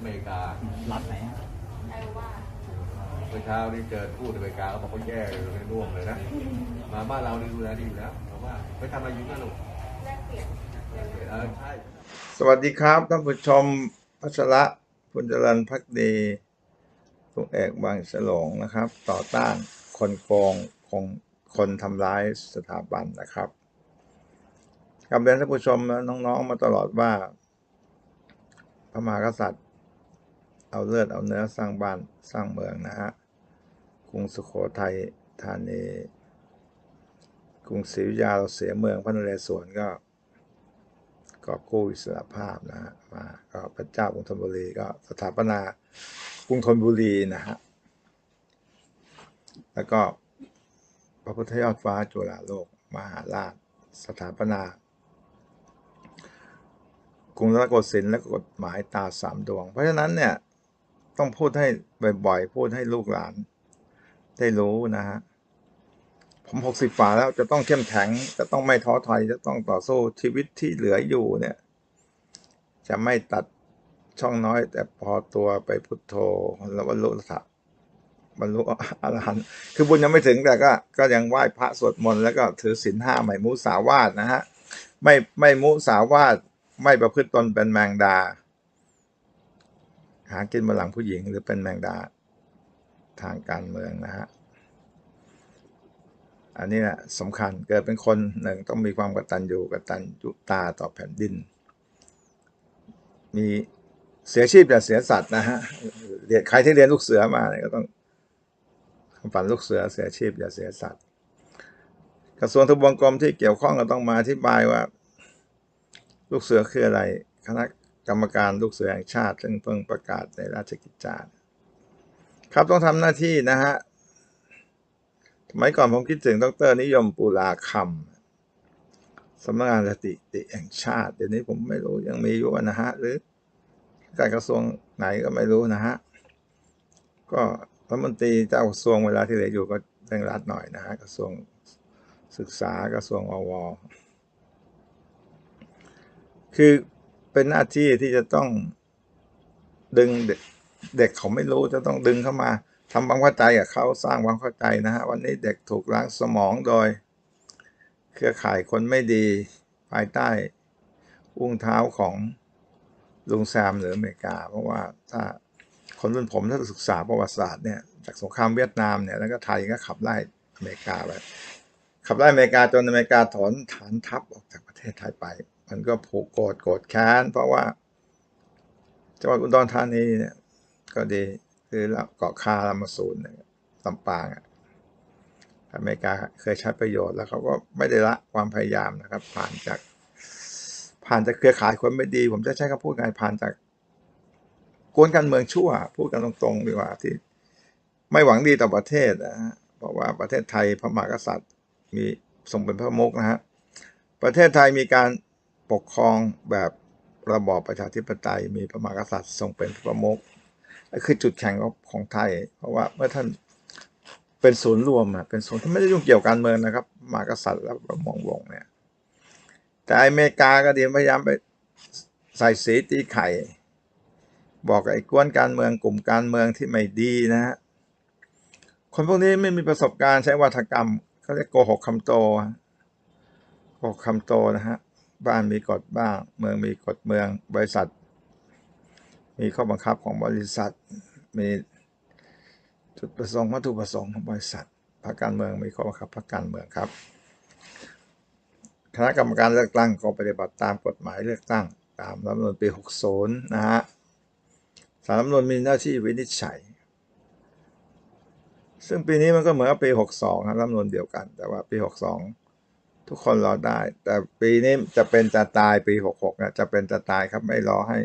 อเมริการัฐไหนฮะไอว่าเมื่อเช้านี้เจอทูตอเมริกาเขาบอกเขาแย่เลยไม่ร่วมเลยนะ มาบ้านเรานี่ดูแลดีอยู่แล้วแต่ว่าไปทำอะไรอยู่นั่นลูกแลกเปลี่ยนเรียนรู้เออใช่สวัสดีครับท่านผู้ชมพัชระพุนจรันพักดีทุกเอกบางฉลงนะครับ ต่อต้านคนโกงคงคนทำร้ายสถาบันนะครับกำเรียนท่านผู้ชมและน้องๆมาตลอดว่า พระมหากษัตริย์ เอาเลือดเอาเนื้อสร้างบ้านสร้างเมืองนะฮะกรุงสุโขทัยธานีกรุงศรีอยุธยาเราเสียเมืองพระนเรศวรก็กอบกู้อิสรภาพนะฮะมาก็พระเจ้ากรุงธนบุรีก็สถาปนากรุงธนบุรีนะฮะแล้วก็พระพุทธยอดฟ้าจุฬาโลก มหาราช สถาปนากรุงรัตนโกสินทร์และกฎหมายตาสามดวง เพราะฉะนั้นเนี่ย ต้องพูดให้บ่อยๆ พูดให้ลูกหลาน ได้รู้นะฮะ ผมหกสิบฝ่าแล้วจะต้องเข้มแข็ง จะต้องไม่ท้อถอย จะต้องต่อสู้ชีวิตที่เหลืออยู่เนี่ย จะไม่ตัดช่องน้อย แต่พอตัวไปพุทโธแล้วบรรลุธรรมบรรลุอรหันต์คือบุญยังไม่ถึงแต่ก็ ก็ยังไหว้พระสวดมนต์แล้วก็ถือศีลห้าไม่มุสาวาทนะฮะ ไม่ไม่มุสาวาทไม่ประพฤติตนเป็นแมงดา หากินบนหลังผู้หญิงหรือเป็นแมงดาทางการเมืองนะฮะ อันนี้แหละสำคัญเกิดเป็นคนหนึ่งต้องมีความกตัญญูกตัญญูตาต่อแผ่นดิน มีเสียชีพอย่าเสียสัตว์นะฮะเรียนใครที่เรียนลูกเสือมาเนี่ยก็ต้องฝันลูกเสือเสียชีพอย่าเสียสัตว์กระทรวงทบวงกรมที่เกี่ยวข้องก็ต้องมาอธิบายว่า ลูกเสือคืออะไร คณะ กรรมการลูกเสือแห่งชาติ ซึ่งเพิ่งประกาศในราชกิจจาครับต้องทำหน้าที่นะฮะสมัยก่อนผมคิดถึงดรนิยมปุราคำสำนักงานสถิติแห่งชาติ เดี๋ยวนี้ผมไม่รู้ยังมีอยู่นะฮะ หรือการกระทรวงไหนก็ไม่รู้นะฮะ ก็รัฐมนตรีเจ้ากระทรวงเวลาที่เหลืออยู่ก็เร่งรัดหน่อยนะฮะกระทรวงศึกษากระทรวงอวคือ เป็นหน้าที่ที่จะต้องดึงเด็กเด็กเขาไม่รู้จะต้องดึงเข้ามาทำความเข้าใจกับเขาสร้างความเข้าใจนะฮะวันนี้เด็กถูกล้างสมองโดย เครือข่ายคนไม่ดีภายใต้ อุ้งเท้าของลุงแซมหรืออเมริกา เพราะว่าถ้าคนรุ่นผมถ้าศึกษาประวัติศาสตร์เนี่ยจากสงครามเวียดนามเนี่ยแล้วก็ไทยก็ขับไล่อเมริกาไปขับไล่อเมริกาจนอเมริกาถอนฐานทัพออกจากประเทศไทยไป มันก็ผูกโกรธโกรธแค้นเพราะว่าจังหวัดอุดรธานีเนี่ย ก็ดีคือเกาะคาลามาซูนลำปางอะอเมริกาเคยใช้ประโยชน์แล้วเขาก็ไม่ได้ละความพยายามนะครับ ผ่านจาก ผ่านจากเครือข่ายคนไม่ดี ผมจะใช้คำพูดไงผ่านจากกวนการเมืองชั่ว พูดกันตรงๆดีกว่าที่ ไม่หวังดีต่อประเทศนะฮะเพราะว่าประเทศไทยพระมหากษัตริย์มีทรงเป็นพระมุกนะฮะประเทศไทยมีการ ปกครองแบบระบอบประชาธิปไตย มีพระมหากษัตริย์ทรงเป็นพระมุกคือจุดแข็งของไทย เพราะว่าเมื่อท่านเป็นศูนย์รวมอะเป็นศูนย์ที่ไม่ได้ยุ่งเกี่ยวกับการเมืองนะครับมหากษัตริย์และประมงวงเนี่ย แต่อเมริกาก็ดีพยายามไปใส่สีตีไข่ บอกไอ้กวนการเมืองกลุ่มการเมืองที่ไม่ดีนะฮะคนพวกนี้ไม่มีประสบการณ์ใช้วัฒกรรมเขาเรียกโกหกคำโตโกหกคำโตนะฮะ บ้านมีกฎบ้าง เมืองมีกฎเมือง บริษัท มีข้อบังคับของบริษัท มีจุดประสงค์วัตถุประสงค์ของบริษัทพรรคการเมืองมีข้อบังคับพรรคการเมืองครับ คณะกรรมการเลือกตั้งก็ปฏิบัติตามกฎหมายเลือกตั้ง ตามรัฐธรรมนูญปี 60 นะฮะสารรัฐธรรมนูญมีหน้าที่วินิจฉัย ซึ่งปีนี้มันก็เหมือนกับปี 62ครับรัฐธรรมนูญเดียวกัน แต่ว่าปี 62 ทุกคนรอได้ แต่ปีนี้จะเป็นจะตายปี66เนี่ยจะเป็นจะตายครับไม่รอให้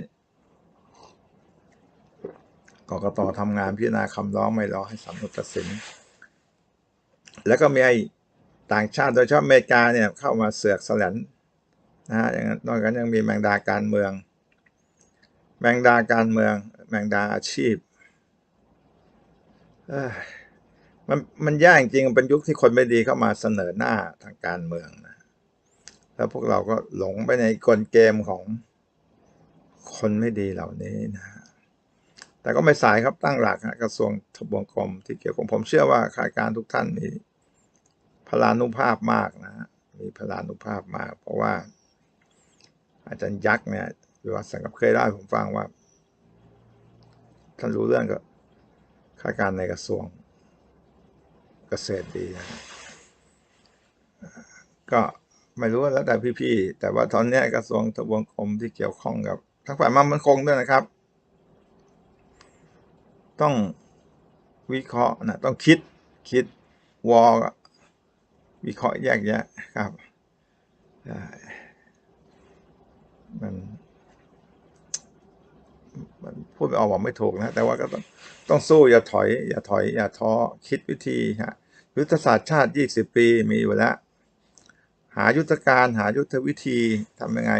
กกตทำงานพิจารณาคำร้องไม่รอให้สำนุนตัดสิน แล้วก็มีไอ้ต่างชาติโดยเฉพาะอเมริกาเนี่ยเข้ามาเสือกแสลนนะฮะอย่างนั้นนอกจากนั้นยังมีแมงดาการเมือง แมงดาการเมือง แมงดาอาชีพเอ้ มันมันยากจริงเป็นยุคที่คนไม่ดีเข้ามาเสนอหน้าทางการเมืองนะแล้วพวกเราก็หลงไปในกลเกมของคนไม่ดีเหล่านี้นะแต่ก็ไม่สายครับตั้งหลักฮะกระทรวงทบวงกรมที่เกี่ยวกับผมเชื่อว่าข้าราชการทุกท่านมีพลานุภาพมากนะมีพลานุภาพมาก เพราะว่า อาจารย์ยักษ์เนี่ยวิวัฒสังกับเคยได้ผมฟังว่าท่านรู้เรื่องก็ข้าราชการในกระทรวง กษตรดีนะก็ไม่รู้แล้วแต่พี่ๆ แต่ว่าตอนนี้กระทรวงทบวงกรมที่เกี่ยวข้องกับทั้งฝ่ายมั่นคงด้วยนะครับ ต้องวิเคราะห์นะต้องคิดคิดวอลวิเคราะห์แยกแยะครับมันมันพูดไม่ออกบอกไม่ถูกนะ แต่ว่าก็ต้องต้องสู้อย่าถอย อย่าถอย อย่าท้อคิดวิธีฮะ ยุทธศาสตร์ชาติ 20 ปีมีอยู่แล้ว หายุทธการหายุทธวิธีทำยังไง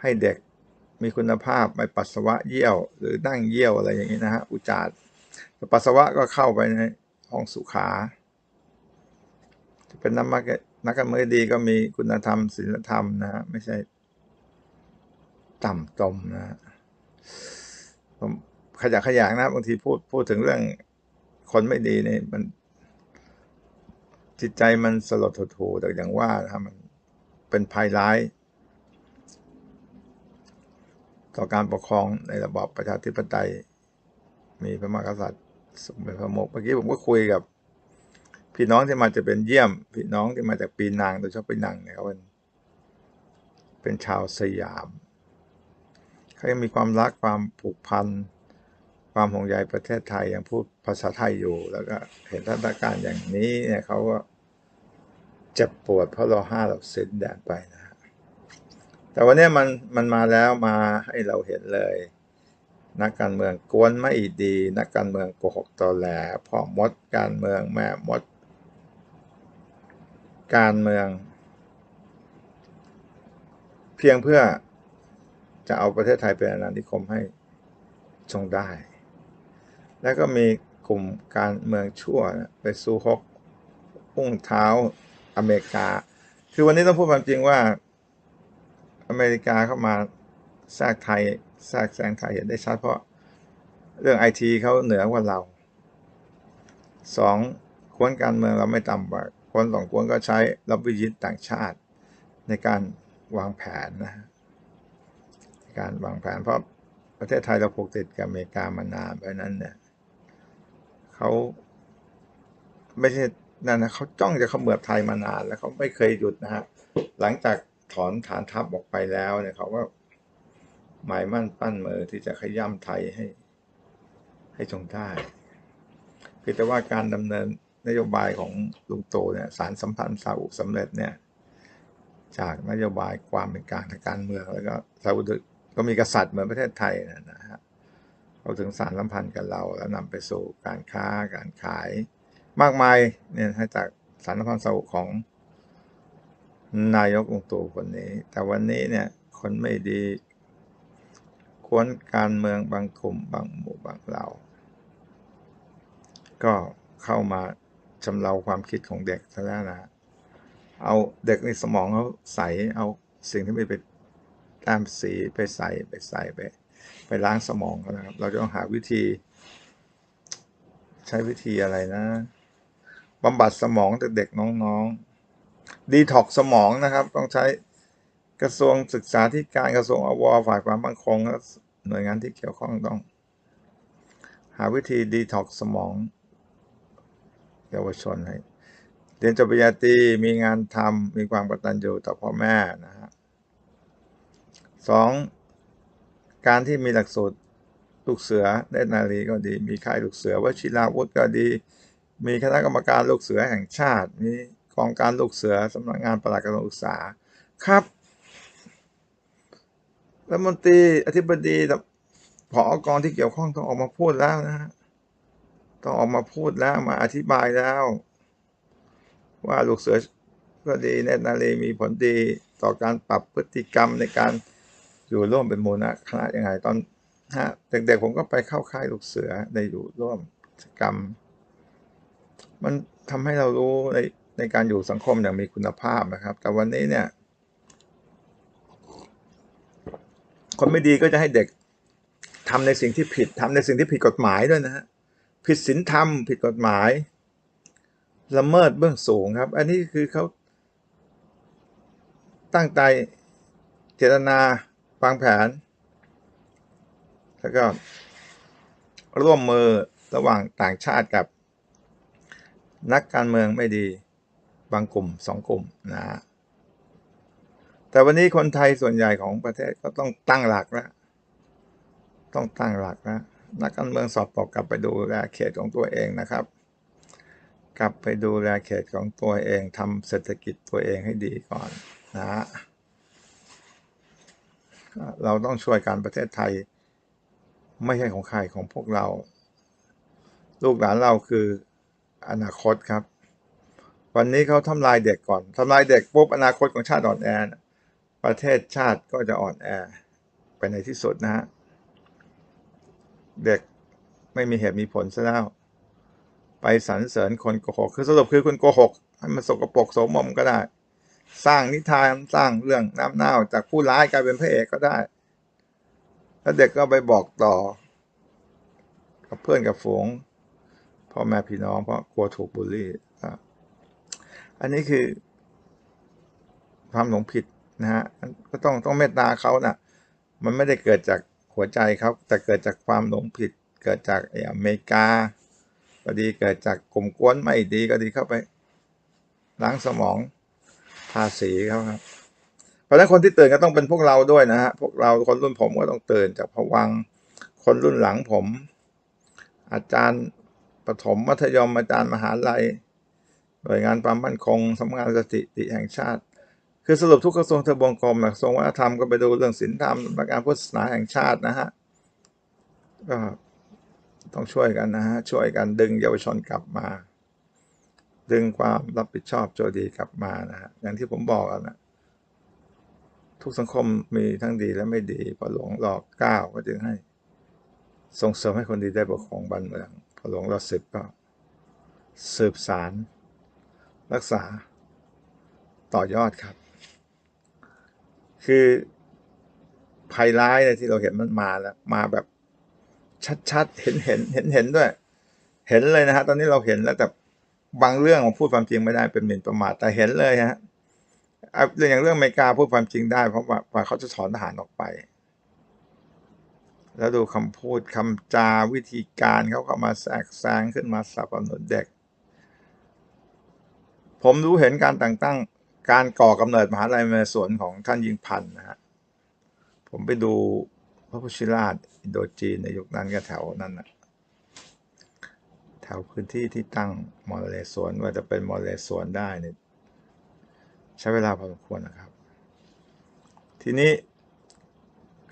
ให้เด็กมีคุณภาพไม่ปัสสาวะเยี่ยว หรือนั่งเยี่ยวอะไรอย่างนี้นะฮะอุจจาระแต่ปัสสาวะก็เข้าไปในห้องสุขาจะเป็นนักมานักการเมืองดีก็มีคุณธรรมศีลธรรมนะฮะไม่ใช่ต่ำตมนะฮะผมขยักขยงนะบางทีพูดพูดถึงเรื่องคนไม่ดีเนี่ยมัน จิตใจมันสลดหดหู่แต่อย่างว่านะครับมันเป็นภัยร้าย ต่อการปกครองในระบอบประชาธิปไตย มีพระมหากษัตริย์ทรงเป็นพระมกเมื่อกี้ผมก็คุยกับ พี่น้องที่มาจะเป็นเยี่ยม พี่น้องที่มาจากปีนังโดยเฉพาะปีนังเนี่ยเขาเป็นเป็นชาวสยามเขายังมีความรักความผูกพัน ความห่วงใยประเทศไทยยังพูดภาษาไทยอยู่ แล้วก็เห็นสถานการณ์อย่างนี้เนี่ยเขาก็เจ็บปวดเพราะเราห้าเราเส้นแดนไปนะฮะแต่วันนี้มันมันมาแล้วมาให้เราเห็นเลย นักการเมืองกวนไม่ดี นักการเมืองโกหกตอแหลพ่อมดการเมืองแม่มด การเมือง เพียงเพื่อจะเอาประเทศไทยเป็นอาณานิคมให้จงได้ แล้วก็มีกลุ่มการเมืองชั่วไปสู้ฮกพุ่งเท้าอเมริกา คือวันนี้ต้องพูดความจริงว่า อเมริกาเข้ามาแทรกไทยแทรกแซงไทยเห็นได้ชัดเพราะเรื่องไอทีเขาเหนือกว่าเราสองกวนการเมืองเราไม่ต่ำกว่าคนสองกวนก็ใช้รับวิยิตต่างชาติ ในการวางแผนนะการวางแผนเพราะประเทศไทยเราผูกติดกับอเมริกามานานเพราะนั้นเนี่ย เขาไม่ใช่นั่นนะเขาจ้องจะเขมือบไทยมานานแล้วเขาไม่เคยหยุดนะฮะหลังจากถอนฐานทัพออกไปแล้วเนี่ยเขาก็หมายมั่นปั้นมือที่จะขย้ำไทยให้ ให้จงได้เพียงแต่ว่าการดำเนินนโยบายของลุงโตเนี่ยสารสัมพันธ์ซาอุสำเร็จเนี่ย จากนโยบายความเป็นกลางทางการเมืองแล้วก็ซาอุดก็มีกษัตริย์เหมือนประเทศไทยนะนะฮะ เขาถึงสารสัมพันธ์กับเราแล้วนำไปสู่การค้าการขาย มากมายเนี่ยให้จากสารสัมพันธ์ซาอุของนายกลุงตู่คนนี้ แต่วันนี้เนี่ยคนไม่ดีควนการเมืองบางกลุ่มบางหมู่บางเหล่า ก็เข้ามาชำเราความคิดของเด็กซะแล้วนะ เอาเด็กในสมองเขาใส่เอาสิ่งที่ไม่ไปแต้มสีไปใส่ไปใส่ไป ไปล้างสมองเขานะครับ เราจะต้องหาวิธี ใช้วิธีอะไรนะบำบัดสมองเด็กๆน้องๆดีท็อกสมองนะครับ ต้องใช้กระทรวงศึกษาธิการกระทรวงอวฝ่ายความมั่นคงและหน่วยงานที่เกี่ยวข้องต้อง หาวิธีดีท็อกสมอง เยาวชนให้เรียนจบปริญญาตรีมีงานทำมีความกตัญญูต่อพ่อแม่นะฮะสอง การที่มีหลักสูตรลูกเสือได้นารีก็ดี มีค่ายลูกเสือวชิราวุธก็ดี มีคณะกรรมการลูกเสือแห่งชาติ มีกองการลูกเสือสำนักงานปลัดกระทรวงศึกษาครับรัฐมนตรีอธิบดีผอกองที่เกี่ยวข้องต้องออกมาพูดแล้วนะฮะต้องออกมาพูดแล้วมาอธิบายแล้ว ว่าลูกเสือก็ดีเนตรนารีมีผลดีต่อการปรับพฤติกรรมในการ อยู่ร่วมเป็นมูนะคณะยังไง ตอนฮะเด็กๆผมก็ไปเข้าค่ายลูกเสือได้อยู่ร่วมกิจกรรม มันทำให้เรารู้ในในการอยู่สังคมอย่างมีคุณภาพนะครับ แต่วันนี้เนี่ย คนไม่ดีก็จะให้เด็กทำในสิ่งที่ผิดทำในสิ่งที่ผิดกฎหมายด้วยนะฮะผิดศีลธรรม ผิดกฎหมายละเมิดเบื้องสูงครับ อันนี้คือเขาตั้งใจเจตนา วางแผน แล้วก็ร่วมมือระหว่างต่างชาติกับ นักการเมืองไม่ดีบางกลุ่มสองกลุ่มนะฮะแต่วันนี้คนไทยส่วนใหญ่ของประเทศก็ต้องตั้งหลักแล้วต้องตั้งหลักนะนักการเมืองสอบตกกลับไปดูแลเขตของตัวเองนะครับ กลับไปดูแลเขตของตัวเองทำเศรษฐกิจตัวเองให้ดีก่อนนะฮะ เราต้องช่วยการประเทศไทย ไม่ใช่ของใครของพวกเรา ลูกหลานเราคืออนาคตครับ วันนี้เขาทำลายเด็กก่อนทำลายเด็กปุ๊บอนาคตของชาติอ่อนแอประเทศชาติก็จะอ่อนแอไปในที่สุดนะฮะเด็กไม่มีเหตุมีผลซะแล้ว ไปสรรเสริญคนโกหก คือสรุปคือคุณโกหก ให้มันสกปรกโสมมก็ได้ สร้างนิทานสร้างเรื่องน้ำเน่าจากผู้ร้ายกลายเป็นพระเอกก็ได้ แล้วเด็กก็ไปบอกต่อ กับเพื่อนกับฝูงพ่อแม่พี่น้องเพราะกลัวถูกบูลลี่อะอันนี้คือความหลงผิดนะฮะก็ต้องต้องเมตตาเขานะ่ะ มันไม่ได้เกิดจากหัวใจเขาแต่เกิดจากความหลงผิด เกิดจากไอ้อเมริกา ก็ดีเกิดจากกลุ่มกวนไม่ดีก็ดีเข้าไปล้างสมอง ภาษีเขาครับ เพราะฉะนั้นคนที่ตื่นก็ต้องเป็นพวกเราด้วยนะฮะพวกเราคนรุ่นผมก็ต้องตื่นจากผวังคนรุ่นหลังผม อาจารย์ประถมมัธยมอาจารย์มหาลัยหน่วยงานความมั่นคงสำนักงานสถิติแห่งชาติ คือสรุปทุกกระทรวงทบวงกรมกระทรวงวัฒนธรรมก็ไปดูเรื่องศีลธรรมสำนักงานพุทธศาสนาแห่งชาตินะฮะก็ต้องช่วยกันนะฮะช่วยกันดึงเยาวชนกลับมา ดึงความรับผิดชอบโจดีกลับมานะฮะอย่างที่ผมบอกนะทุกสังคมมีทั้งดีและไม่ดีพอหลวงรอเก้าก็จึงให้ ส่งเสริมให้คนดีได้ปกครองบ้านเมืองพอหลวงรอสิบก็ สืบสารรักษาต่อยอดครับ คือภัยร้ายเนี่ยที่เราเห็นมันมาแล้ว มาแบบชัดๆ เห็นเห็นเห็นเห็นด้วย เห็นเลยนะฮะ ตอนนี้เราเห็นแล้วแต่ บางเรื่องผมพูดความจริงไม่ได้เป็นหมิ่นประมาทแต่เห็นเลยฮะเรื่องอย่างเรื่องอเมริกาพูดความจริงได้ เพราะว่าเขาจะถอนทหารออกไป แล้วดูคำพูดคำจาวิธีการเขาก็มาแทรกแซงขึ้นมาสนับสนุนเด็ก ผมรู้เห็นการแต่งตั้งการก่อกำเนิดมหาลัยเรศวรของท่านยิงพันนะฮะผมไปดูพระพุชิราชอินโดจีนในยุคนั้นก็แถวนั้นนะ ถวพื้นที่ที่ตั้งมอเลสวนว่าจะเป็นมอเลสวนได้เนี่ยใช้เวลาพอสมควรนะครับ ทีนี้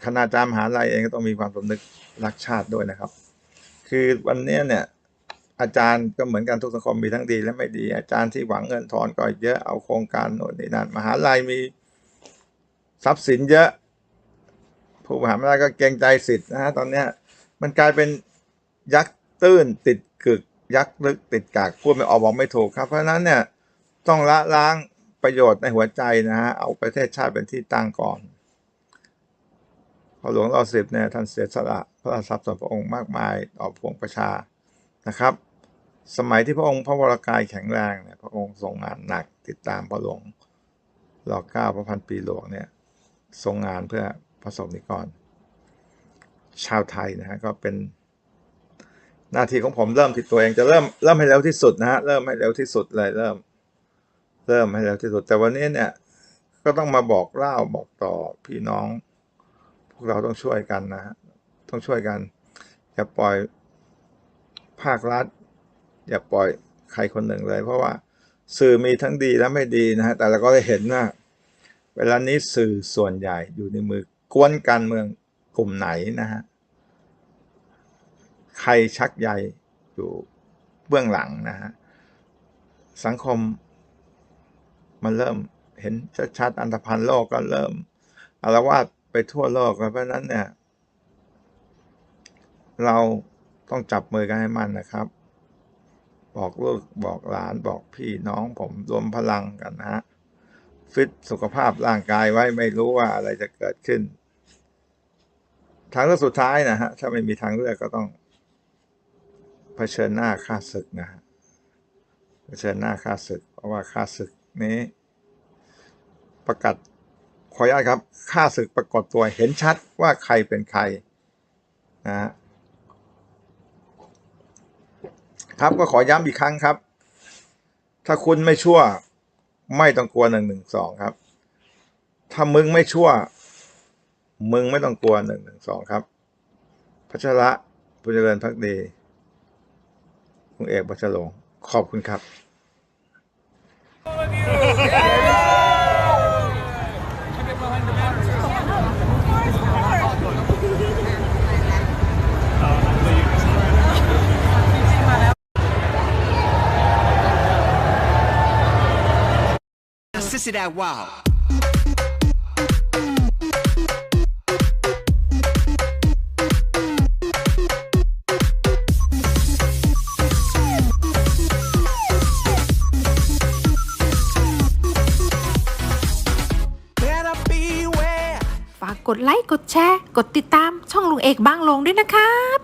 คณาจารย์มหาลัยเองก็ต้องมีความสำนึกรักชาติด้วยนะครับ คือวันนี้เนี่ย อาจารย์ก็เหมือนกันทุกสังคมมีทั้งดีและไม่ดี อาจารย์ที่หวังเงินทอนก็เยอะเอาโครงการโน่นนี่นั่นมหาลัยมีทรัพย์สินเยอะ ผู้บริหารมหาลัยก็เกรงใจสิทธิ์นะฮะตอนเนี้ยมันกลายเป็นยักษ์ ตื้นติดกึกยักลึกติดกากพูดไม่ออกบอกไม่ถูกครับ เพราะฉะนั้นเนี่ยต้องละล้างประโยชน์ในหัวใจนะฮะเอาประเทศชาติเป็นที่ตั้งก่อนพอหลวงรอสิบเนี่ยท่านเสียสละพระทรัพย์ส่วนพระองค์มากมายต่อพวงประชานะครับ สมัยที่พระองค์พระวรากายแข็งแรงเนี่ยพระองค์ทรงงานหนักติดตามพระหลวงรอเก้าพระพันปีหลวงเนี่ยทรงงานเพื่อพระสงฆ์นิกรชาวไทยนะฮะก็เป็น หน้าที่ของผมเริ่มผิดตัวเองจะเริ่มเริ่มให้เร็วที่สุดนะฮะเริ่มให้เร็วที่สุดเลยเริ่ม เริ่มให้เร็วที่สุด แต่วันนี้เนี่ย ก็ต้องมาบอกเล่าบอกต่อพี่น้อง พวกเราต้องช่วยกันนะฮะต้องช่วยกัน อย่าปล่อยภาครัฐ อย่าปล่อยใครคนหนึ่งเลย เพราะว่าสื่อมีทั้งดีและไม่ดีนะฮะแต่เราก็ได้เห็นว่าเวลานี้สื่อส่วนใหญ่อยู่ในมือกวนการเมืองกลุ่มไหนนะฮะ ใครชักใยอยู่เบื้องหลังนะฮะสังคมมันเริ่มเห็นชัดๆอันธพาลโลกก็เริ่มอารวาสไปทั่วโลกเพราะนั้นเนี่ย เราต้องจับมือกันให้มันนะครับ บอกลูกบอกหลานบอกพี่น้องผมรวมพลังกันนะฮะฟิตสุขภาพร่างกายไว้ไม่รู้ว่าอะไรจะเกิดขึ้น ทางเลือกสุดท้ายนะฮะถ้าไม่มีทางเลือกก็ต้อง เผชิญหน้าค่าศึกนะฮะเผชิญหน้าค่าศึก เพราะว่าค่าศึกนี้ ประกาศขออนุญาตครับค่าศึกปรากฏตัวเห็นชัดว่าใครเป็นใครนะฮะครับก็ขอย้ำอีกครั้งครับ ถ้าคุณไม่ชั่ว ไม่ต้องกลัวหนึ่งหนึ่งสองครับ ถ้ามึงไม่ชั่ว มึงไม่ต้องกลัวหนึ่งหนึ่งสองครับพัชระบุญเจริญพักดี คุณเอกบัชรงขอบคุณครับ Sissy that wow. กดไลค์ กดแชร์ กดติดตามช่องลุงเอกบางลงด้วยนะครับ